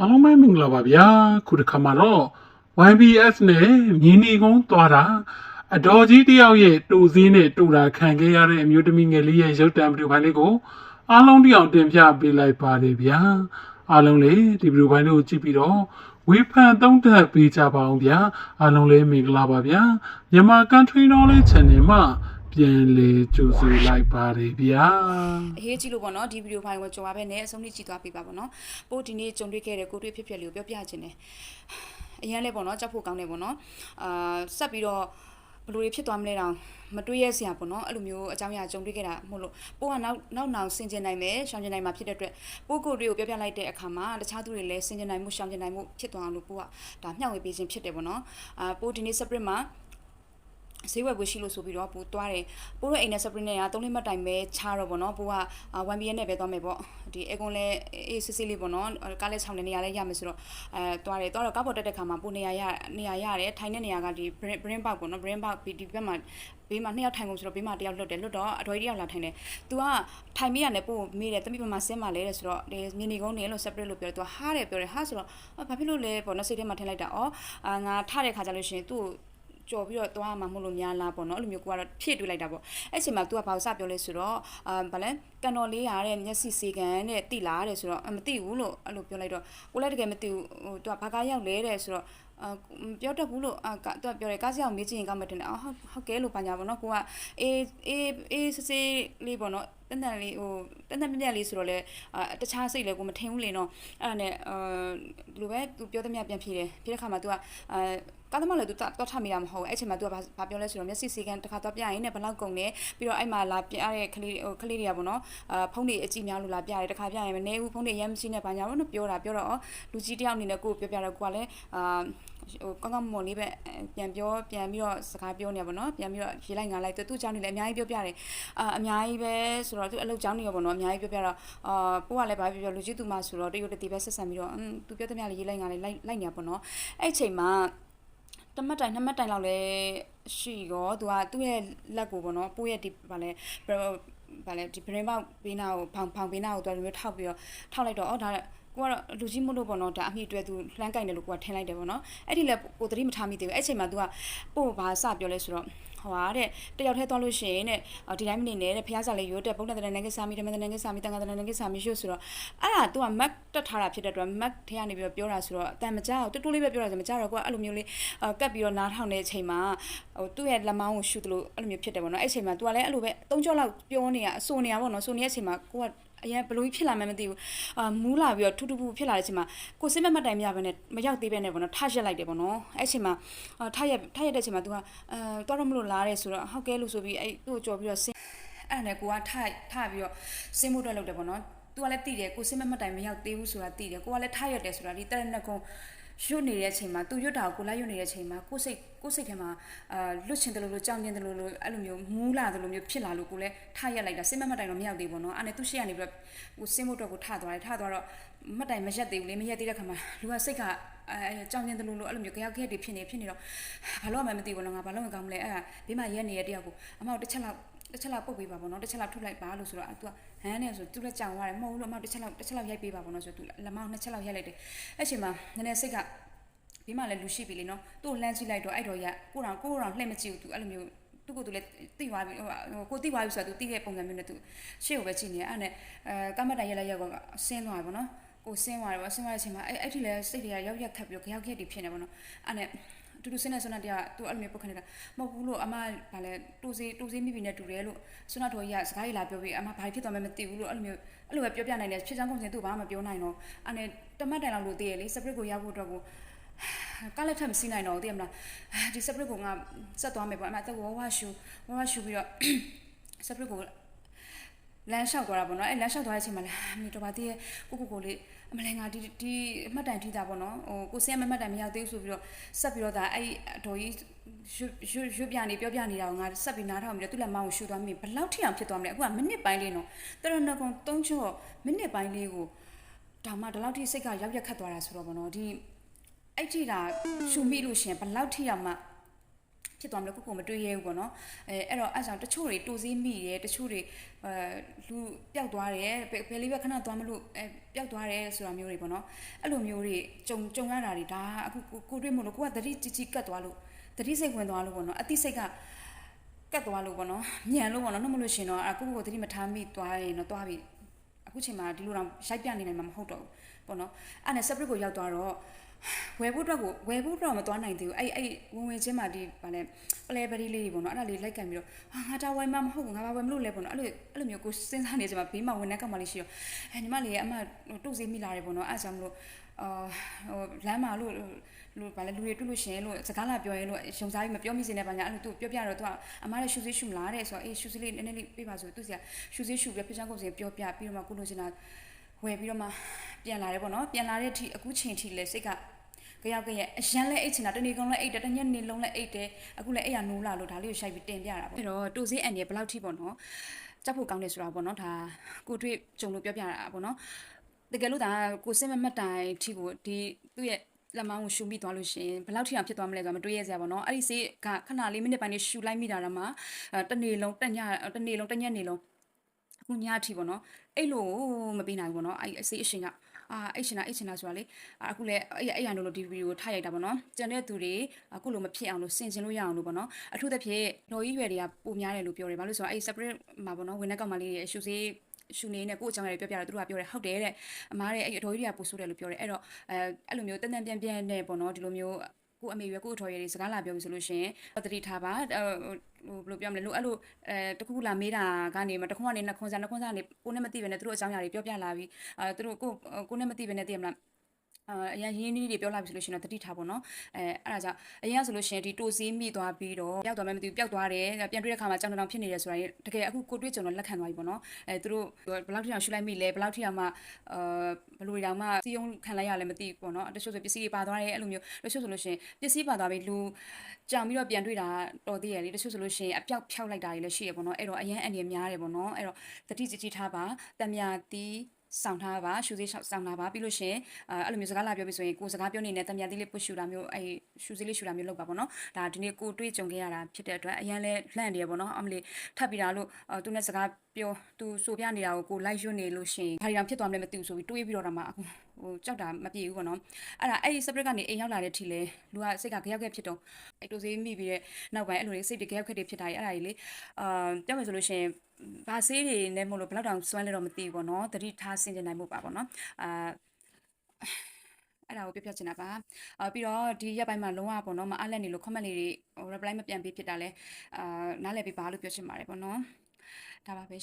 အားလုံးပဲမင်္ဂလာပါဗျာခုတစ်ခါမှာတော့ YBS နဲ့မြင်းနေကုန်းသွားတာအတော်ကြီးတယောက်ရဲ့တူစည်းနဲ့တူတာခံခဲ့ရတဲ့အမျိုးသမီးငယ်လေးရဲ့ရုပ်တံဗီဒီယိုဖိုင်လေးကိုအားလုံးတယောက်တင်ပြပေးလိုက်ပါတယ်ဗျာအားလုံးလေဒီဗီဒီယိုဖိုင်လေးကိုကြည့်ပြီးတော့ဝေဖန်သုံးသပ်ပေးကြပါအောင်ဗျာအားလုံးလေးမင်္ဂလာပါဗျာမြန်မာ Country Knowledge Channel မှာ ပြန်လေကြိုဆိုလိုက်ပါတယ်ဗျာအရေးကြီးလို့ပေါ့နော်ဒီဗီဒီယိုဖိုင်ကိုကြုံပါပဲနဲ့အဆုံးထိကြည့်သွားပေးပါပေါ့နော်ပို့ဒီနေ့ကြုံတွေ့ခဲ့တဲ့ကိုတွေ့ဖြစ်ဖြစ်လေးကိုပြောပြခြင်းတယ်အရင်လဲပေါ့နော်ကြောက်ဖို့ကောင်းတယ်ပေါ့နော်အာဆက်ပြီးတော့ဘယ်လိုတွေဖြစ်သွားမလဲတောင်မတွေးရစရာပေါ့နော်အဲ့လိုမျိုးအကြောင်းအရာကြုံတွေ့ခဲ့တာမဟုတ်လို့ပို့ကနောက်နောက်နောင်ဆင်ကျင်နိုင်မယ်ရှောင်ကျင်နိုင်မှာဖြစ်တဲ့အတွက်ပို့ကိုတွေကိုပြောပြလိုက်တဲ့အခါမှာတခြားသူတွေလည်းဆင်ကျင်နိုင်မှုရှောင်ကျင်နိုင်မှုဖြစ်သွားအောင်လို့ပို့ကဒါမျှဝေပေးခြင်းဖြစ်တယ်ပေါ့နော်အာပို့ဒီနေ့ separate မှာ ဈေးဝယ်ဖို့ရှိလို့ဆိုပြီးတော့ပို့သွားတယ်ပို့ရဲ့အိမ်နဲ့ separate နဲ့က3လမှတ်တိုင်ပဲချားတော့ဗောနော်ပို့က 1BN နဲ့ပဲသွားမယ်ပေါ့ဒီအကွန်လဲအေးစစ်စစ်လေးဗောနော်ကားလဲ6နေရာလဲရမယ်ဆိုတော့အဲသွားတယ်သွားတော့ကားပေါ်တက်တဲ့ခါမှာပို့နေရာရနေရာရတယ်ထိုင်တဲ့နေရာကဒီ brain box ပေါ့နော် brain box ဒီဘက်မှာဘေးမှာနှစ်ယောက်ထိုင်ကုန်ဆိုတော့ဘေးမှာတစ်ယောက်လွတ်တယ်လွတ်တော့အတော်ကြီးတစ်ယောက်လာထိုင်တယ်။ तू ကထိုင်မိရတယ်ပို့မေးတယ်တမိပမာဆင်းมาလဲတဲ့ဆိုတော့ဒီမြင်းနေကုန်းနေလို့ separate လို့ပြောတယ် तू ဟားတယ်ပြောတယ်ဟာဆိုတော့ဘာဖြစ်လို့လဲပေါ့နော်စိတ်ထဲမှာထင်လိုက်တာဩအာငါထတဲ့ခါကျလို့ရှိရင် तू ကြော်ပြီးတော့သွားမှာမဟုတ်လို့များလားပေါ့နော်အဲ့လိုမျိုးကိုကတော့ဖြည့်တွေးလိုက်တာပေါ့အဲ့ချိန်မှာ तू ကဘာလို့စပြောလဲဆိုတော့အာဗာလဲကန်တော်လေးရတဲ့မျက်စိစေကန်တဲ့တိလားတဲ့ဆိုတော့မသိဘူးလို့အဲ့လိုပြောလိုက်တော့ကိုလည်းတကယ်မသိဘူးဟို तू ကဘာကားရောက်လဲတဲ့ဆိုတော့အာပြောတတ်ဘူးလို့အာသူကပြောတယ်ကားစီအောင်မေးချင်ရင်ကမှတင်တယ်အော်ဟုတ်ဟုတ်ကဲလို့ပါညာပေါ့နော်ကိုကအေးအေးအေးစစ်စစ်လေးပေါ့နော် တန်တန်လေးဟိုတန်တန်ပြက်ပြက်လေးဆိုတော့လေအတခြားစိတ်လည်းကိုမထင်ဘူးလေနော်အဲ့ဒါနဲ့အာလူပဲ तू ပြောသမျှပြန်ဖြေတယ်ဖြေတဲ့ခါမှာ तू ကအာကာသမလည်းသူတော့ထမိတာမဟုတ်ဘူးအဲ့ချိန်မှာသူကဘာပြောလဲဆိုတော့မျက်စိစေကန်တစ်ခါတော့ပြရင်လည်းဘလောက်ကုန်လဲပြီးတော့အဲ့မှာလာပြတဲ့ကလေးဟိုကလေးတွေကပေါ့နော်အာဖုန်းတွေအကြည့်များလို့လာပြတယ်တစ်ခါပြရင်မနေဘူးဖုန်းတွေရမ်းမရှိနဲ့ဘာညာလို့ပြောတာပြောတော့လူကြီးတယောက်အနေနဲ့ကိုပြောပြတော့ကိုကလည်းအာ ဟိုကောင်းကောင်းမွန်လေးပဲပြန်ပြောပြန်ပြီးတော့စကားပြောနေရပါတော့ပြန်ပြီးတော့ရေးလိုက်ငါလိုက်သူ့ကြောင်းနေလည်းအများကြီးပြောပြတယ်အာအများကြီးပဲဆိုတော့သူအလုပ်ကြောင်းနေရပါတော့အများကြီးပြောပြတော့အာပို့ကလည်းဘာပြောပြောလူကြီးသူမဆိုတော့တရုတ်တတိပဲဆက်ဆံပြီးတော့อืมသူပြောသမျှလေးရေးလိုက်ငါလိုက်လိုက်နေရပါတော့အဲ့ချိန်မှာတမတ်တိုင်နှစ်မတ်တိုင်လောက်လဲရှိရောသူကသူ့ရဲ့လက်ကိုပေါ့နော်ပို့ရဲ့ဒီဘာလဲဘာလဲဒီ brain box ဘေးနာကိုဖောင်ဖောင်ဘေးနာကိုသူကလိုမျိုးထောက်ပြီးတော့ထောက်လိုက်တော့အော်ဒါ ကိုကတော့လူကြီးမို့လို့ပေါ့နော်ဒါအမိအတွက်သူလှမ်းကင်တယ်လို့ကိုကထင်လိုက်တယ်ပေါ့နော်အဲ့ဒီလဲကိုသတိမထားမိသေးဘူးအဲ့ချိန်မှာ तू ကပို့ဘာစပြောလဲဆိုတော့ဟိုဟာတဲ့တယောက်ထဲသွားလို့ရှိရင်တဲ့ဒီတိုင်းမနေနဲ့တဲ့ဖះစာလေးရိုးတက်ပုံနဲ့တဲ့နိုင်ငံစာမီဓမ္မတဲ့နိုင်ငံစာမီတန်ခါတဲ့နိုင်ငံစာမီရွှတ်ဆိုတော့အဲ့ဒါ तू က Mac တက်ထားတာဖြစ်တဲ့အတွက် Mac ထဲကနေပြီးတော့ပြောတာဆိုတော့အတန်မကြောက်တူတူလေးပဲပြောတာဆိုမကြောက်တော့ကိုကအဲ့လိုမျိုးလေးကတ်ပြီးတော့နားထောင်တဲ့အချိန်မှာဟိုသူ့ရဲ့လက်မောင်းကိုရှူတယ်လို့အဲ့လိုမျိုးဖြစ်တယ်ပေါ့နော်အဲ့အချိန်မှာ तू ကလည်းအဲ့လိုပဲသုံးကြော့လောက်ပြောနေရအဆိုနေရပေါ့နော်ဆိုနေတဲ့အချိန်မှာကိုက အရင်ဘလို့ဖြစ်လာမှမသိဘူးအာမူးလာပြီးတော့ထူထူပူဖြစ်လာတဲ့အချိန်မှာကိုစိမ့်မမတိုင်မြပဲနဲ့မရောက်သေးပဲနဲ့ပေါ့နော်ထရက်လိုက်တယ်ပေါ့နော်အဲ့အချိန်မှာထရက်ထရက်တဲ့အချိန်မှာ तू ကအဲတော့တော့မလို့လားတဲ့ဆိုတော့ဟုတ်ကဲလို့ဆိုပြီးအဲ့သူ့ကိုကြော်ပြီးတော့ဆင်းအဲ့နဲ့ကိုကထထပြီးတော့ဆင်းဖို့အတွက်လုပ်တယ်ပေါ့နော်သူကလည်းတိတယ်ကိုစိမ့်မမတိုင်မရောက်သေးဘူးဆိုတာတိတယ်ကိုကလည်းထရက်တယ်ဆိုတာဒီတက်တဲ့ကုန်း ရွတ်နေတဲ့အချိန်မှာသူရွတ်တာကိုလိုက်ရွတ်နေတဲ့အချိန်မှာကိုစိတ်ကိုစိတ်ထဲမှာအာလွတ်ချင်တယ်လို့လို့ကြောင်ကျင်တယ်လို့လို့အဲ့လိုမျိုးမူးလာတယ်လို့မျိုးဖြစ်လာလို့ကိုလည်းထရက်လိုက်တာစိတ်မမတိုင်တော့မရောက်သေးဘူးနော်အဲ့နဲ့သူရှေ့ကနေပြီးတော့ကိုစင်းဖို့အတွက်ကိုထသွားတယ်ထသွားတော့မတိုင်မရက်သေးဘူးလေမရက်သေးတဲ့ခါမှာလူကစိတ်ကအဲကြောင်ကျင်တယ်လို့လို့အဲ့လိုမျိုးကြောက်ခဲ့တွေဖြစ်နေဖြစ်နေတော့ဘာလို့မှမသိဘူးနော်ငါဘာလို့မကောင်းမလဲအဲ့ဒါဘေးမှာရက်နေတဲ့တယောက်ကိုအမောက်တစ်ချက်လောက် တစ်ချက်လောက်ပုတ်ပေးပါပေါ့နော်တစ်ချက်လောက်ထုတ်လိုက်ပါလို့ဆိုတော့သူကဟန်းနေဆိုသူလည်းကြောင်ရတယ်မဟုတ်ဘူးလို့အမတစ်ချက်လောက်တစ်ချက်လောက်ရိုက်ပေးပါပေါ့နော်ဆိုတော့သူလက်မောင်းနှစ်ချက်လောက်ရိုက်လိုက်တယ်အဲ့ချိန်မှာနည်းနည်းစိတ်ကဘေးမှာလည်းလူရှိပြီလေနော်သူ့ကိုလှမ်းကြည့်လိုက်တော့အဲ့တော့ရကိုတော်ကိုတော်လှည့်မကြည့်ဘူးသူအဲ့လိုမျိုးသူ့ကိုယ်သူလည်းတိသွားပြီဟိုကိုတိသွားပြီဆိုတော့သူတိတဲ့ပုံစံမျိုးနဲ့သူရှေ့ကိုပဲကြည့်နေအဲ့နဲ့အဲကမတန်ရက်လိုက်ရက်ကအဆင်းသွားပြီပေါ့နော်ကိုဆင်းသွားတယ်ပေါ့ဆင်းသွားတဲ့အချိန်မှာအဲ့အဲ့ဒီလည်းစိတ်တွေကရောက်ရက်ခတ်ပြီးတော့ကြောက်ရက်တွေဖြစ်နေပေါ့နော်အဲ့နဲ့ တူတူစင်းနေဆွမ်းတရားသူအဲ့လိုမျိုးပုတ်ခနေတာမဟုတ်ဘူးလို့အမဗာလဲတူစီတူစီမိပြီနဲ့တူတယ်လို့ဆွမ်းတော်ကြီးကစကားကြီးလာပြောပြီးအမဘာဖြစ်သွားမှမသိဘူးလို့အဲ့လိုမျိုးအဲ့လိုပဲပြောပြနိုင်တယ်ဖြစ်ချောင်းကုန်စင်သူ့ဘာမှမပြောနိုင်တော့အဲ့နဲ့တမတ်တိုင်လောက်လို့တည်ရလေစပရစ်ကိုရောက်ဖို့အတွက်ကိုကားလက်ထက်မစီးနိုင်တော့သိရမလားဒီစပရစ်ကိုငါဆက်သွားမယ်ပေါ့အမတော့ဝဝရှူဝဝရှူပြီးတော့စပရစ်ကို လမ်းလျှောက်သွားတာပေါ့နော်အဲလမ်းလျှောက်သွားတဲ့အချိန်မှာလည်းမြေတော်ပါတည်းကိုကိုကိုလေးအမလဲငါဒီဒီအမှတ်တိုင်ထိတာပေါ့နော်ဟိုကိုစင်းမမှတ်တိုင်မရောက်သေးဘူးဆိုပြီးတော့ဆက်ပြီးတော့ဒါအဲ့အတော်ကြီးရွရွရွပြနေပြောပြနေတာကိုငါဆက်ပြီးနားထောင်ပြီးတော့သူ့လက်မောင်းကိုရှူသွားမိဘယ်လောက်ထိအောင်ဖြစ်သွားမလဲအခုကမိနစ်ပိုင်းလေးနော်တရဏဂုံ၃ချော့မိနစ်ပိုင်းလေးကိုဒါမှဒီလောက်ထိစိတ်ကရောက်ရက်ခတ်သွားတာဆိုတော့ပေါ့နော်ဒီအဲ့ထိတာရှူမိလို့ရှင်ဘယ်လောက်ထိအောင်မှ ဖြစ်သွားမလို့ခုခုမတွေးရဲဘူးပေါ့နော်အဲအဲ့တော့အဲ့ဆောင်တချို့တွေတူစည်းမိတယ်တချို့တွေအဲလူပျောက်သွားတယ်ဘယ်ဘယ်လေးပဲခဏသွားမလို့အဲပျောက်သွားတယ်ဆိုတာမျိုးတွေပေါ့နော်အဲ့လိုမျိုးတွေကြုံကြုံရတာတွေဒါအခုကိုကိုတွေ့မို့လို့ကိုကတတိជីជីကတ်သွားလို့တတိစိတ်ဝင်သွားလို့ပေါ့နော်အတိစိတ်ကကတ်သွားလို့ပေါ့နော်ညံလို့ပေါ့နော်နှမလို့ရှင်တော့အခုကိုတတိမထားမိသွားရင်တော့သွားပြီ အခုချိန်မှာဒီလိုတော့ရိုက်ပြနေနိုင်မှာမဟုတ်တော့ဘူးပေါ့နော်အဲ့နဲ့ separate ကိုရောက်သွားတော့ဝယ်ဖို့အတွက်ကိုဝယ်ဖို့အတွက်မသွားနိုင်သေးဘူးအဲ့အဲ့ဝင်ဝင်ချင်းမှာဒီဗာလဲပလဲပရီလေးတွေပေါ့နော်အဲ့ဒါလေးလိုက်ကန်ပြီးတော့ဟာငါတာဝယ်မှာမဟုတ်ဘူးငါဘာဝယ်မလို့လဲပေါ့နော်အဲ့လိုအဲ့လိုမျိုးကိုစဉ်းစားနေကြမှာဘေးမှာဝင်နေကမှလေးရှိရောအဲညီမလေးရဲ့အမတုတ်စီမိလာတယ်ပေါ့နော်အဲ့ကြောင့်မလို့ အာဟိုလမ်းမှာလို့လို့ဗာလဲလူတွေတွေ့လို့ရှင်လို့စကားလာပြောရင်လို့ရှုံစားပြီးမပြောမိစေနဲ့ပါညာအဲ့လိုသူပြောပြတော့သူကအမရဲ့ရှူစေးရှူမလားတဲ့ဆိုတော့အေးရှူစေးလေးနည်းနည်းလေးပေးပါဆိုသူစီကရှူစေးရှူပြီးပြချမ်းကုန်စီပြောပြပြီးတော့မှကိုလိုချင်တာဝယ်ပြီးတော့မှပြန်လာတယ်ပေါ့နော်ပြန်လာတဲ့အထိအခုချိန်ထိလဲစိတ်ကကြောက်ကြရဲ့အရန်လဲအိတ်ချင်တာတနေ့ကုန်လဲအိတ်တယ်တညနေလုံးလဲအိတ်တယ်အခုလဲအဲ့ရနိုးလာလို့ဒါလေးကိုရှိုက်ပြီးတင်ပြတာပေါ့အဲ့တော့တူစည်းအန်ရဲ့ဘယ်လောက်ထိပေါ့နော်ကြောက်ဖို့ကောင်းတယ်ဆိုတာပေါ့နော်ဒါကိုတွေ့ကြုံလို့ပြောပြတာပေါ့နော် တကယ်လို့ဒါကိုစင်မမတ်တိုင်ထိကိုဒီသူ့ရဲ့လက်မောင်းကိုရှူမိသွားလို့ရှိရင်ဘယ်လောက်ထိအောင်ဖြစ်သွားမလဲဆိုတော့မတွေးရစရာပေါ့နော်အဲ့ဒီစေးကခဏလေးမိနစ်ပိုင်းလေးရှူလိုက်မိတာတော့မှတနေ့လုံးတက်ညတနေ့လုံးတညနေလုံးအခုညအထိပေါ့နော်အဲ့လိုမပေးနိုင်ဘူးပေါ့နော်အဲ့အစေးအရှင်ကအာအိတ်ချင်တာအိတ်ချင်တာဆိုတာလေအခုလည်းအဲ့အဲ့ရလို့ဒီဗီဒီယိုထားရိုက်တာပေါ့နော်ကျန်တဲ့သူတွေအခုလိုမဖြစ်အောင်လို့စင်စင်လို့ရအောင်လို့ပေါ့နော်အထူးသဖြင့်တော်ကြီးရွယ်တွေကပုံများတယ်လို့ပြောတယ်ဘာလို့ဆိုတော့အဲ့ separate မှာပေါ့နော်ဝင်တဲ့ကောင်မလေးတွေအရှူစေး ရှူနေနဲ့ကိုယ့်အကြောင်းအရာတွေပြောပြတော့သူတို့ကပြောတယ်ဟုတ်တယ်တဲ့အမားတဲ့အဲ့အတော်ကြီးတွေကပို့ဆိုးတယ်လို့ပြောတယ်အဲ့တော့အဲအဲ့လိုမျိုးတန်တန်ပြန်ပြန်နဲ့ပေါ့နော်ဒီလိုမျိုးကိုအမေရွယ်ကိုအထော်ရွယ်တွေစကားလာပြောပြီဆိုလို့ရှိရင်တတိထားပါဟိုဘယ်လိုပြောမလဲလို့အဲ့လိုအဲတခုခုလာမေးတာကနေမတခုကနေနှစ်ခွန်းစားနှစ်ခွန်းစားနေကိုနဲ့မသိပဲနဲ့သူတို့အကြောင်းအရာတွေပြောပြလာပြီးအဲသူတို့ကိုကိုနဲ့မသိပဲနဲ့သိရမလား အာအရင်ရင်းနှီးတွေပြောလာပြီဆိုလို့ရှိရင်တော့တတိထားပေါ့နော်အဲအဲ့ဒါကြောင့်အရင်ကဆိုလို့ရှိရင်ဒီတိုစီးမိသွားပြီးတော့ပျောက်သွားမှမသိဘူးပျောက်သွားတယ်ပြန်တွေ့တဲ့ခါမှာကြောင်တောင်ဖြစ်နေတယ်ဆိုတာတကယ်အခုကိုတွေ့ကြုံတော့လက်ခံသွားပြီပေါ့နော်အဲသူတို့ဘယ်လောက်ထိအောင်ရှူလိုက်မိလဲဘယ်လောက်ထိအောင်မှအာဘယ်လိုတောင်မှစီယုံခံလိုက်ရလဲမသိဘူးပေါ့နော်တချို့ဆိုပစ္စည်းတွေပါသွားတယ်အဲ့လိုမျိုးတချို့ဆိုလို့ရှိရင်ပစ္စည်းပါသွားပြီလူကြောင်ပြီးတော့ပြန်တွေ့တာတော်သေးရလေတချို့ဆိုလို့ရှိရင်အပြောက်ဖြောက်လိုက်တာတွေလည်းရှိရပေါ့နော်အဲ့တော့အရင်အနေများတယ်ပေါ့နော်အဲ့တော့တတိကြည်ထားပါတံမြာတီး ဆောင်ထားပါရှူသေးဆောင်ထားပါပြီးလို့ရှင်အဲအဲ့လိုမျိုးစကားလာပြောပြီးဆိုရင်ကိုစကားပြောနေတဲ့တံမြာသီးလေးပုတ်ရှူတာမျိုးအဲရှူသေးလေးရှူတာမျိုးလုပ်ပါပေါ့နော်ဒါဒီနေ့ကိုတွေးကြုံခဲ့ရတာဖြစ်တဲ့အတွက်အရင်လဲလှန့်တယ်ပေါ့နော်အမလေးထပ်ပြီးတာလို့သူနဲ့စကား ပြောသူဆိုပြနေတာကိုကိုလိုက်ရွနေလို့ရှင်ဘာတွေဖြစ်သွားမလဲမသိဘူးဆိုပြီးတွေးပြီးတော့တာမှအခုဟိုကြောက်တာမပြေဘူးပေါ့နော်အဲ့ဒါအဲ့ဒီ separate ကနေအိမ်ရောက်လာတဲ့ထီလဲလူကစိတ်ကကြောက်ခဲ့ဖြစ်တော့အဲ့တိုစေးမိပြီးတဲ့နောက်ပိုင်းအဲ့လိုလေးစိတ်တွေကြောက်ခဲ့တွေဖြစ်တာကြီးအဲ့ဒါကြီးလေအာပြောမယ်ဆိုလို့ရှင်ဘာဆေးတွေနဲ့မလို့ဘယ်လောက်တောင်စွမ်းလဲတော့မသိဘူးပေါ့နော်တတိထားဆင်ကျင်နိုင်မှုပါပေါ့နော်အာအဲ့ဒါကိုပြပြချင်တာပါအာပြီးတော့ဒီရက်ပိုင်းမှာလုံးဝပေါ့နော်မအားလက်နေလို့ comment လေးတွေဟို reply မပြန်ပေးဖြစ်တာလဲအာနားလည်ပေးပါလို့ပြောချင်ပါတယ်ပေါ့နော် ဒါပါပဲ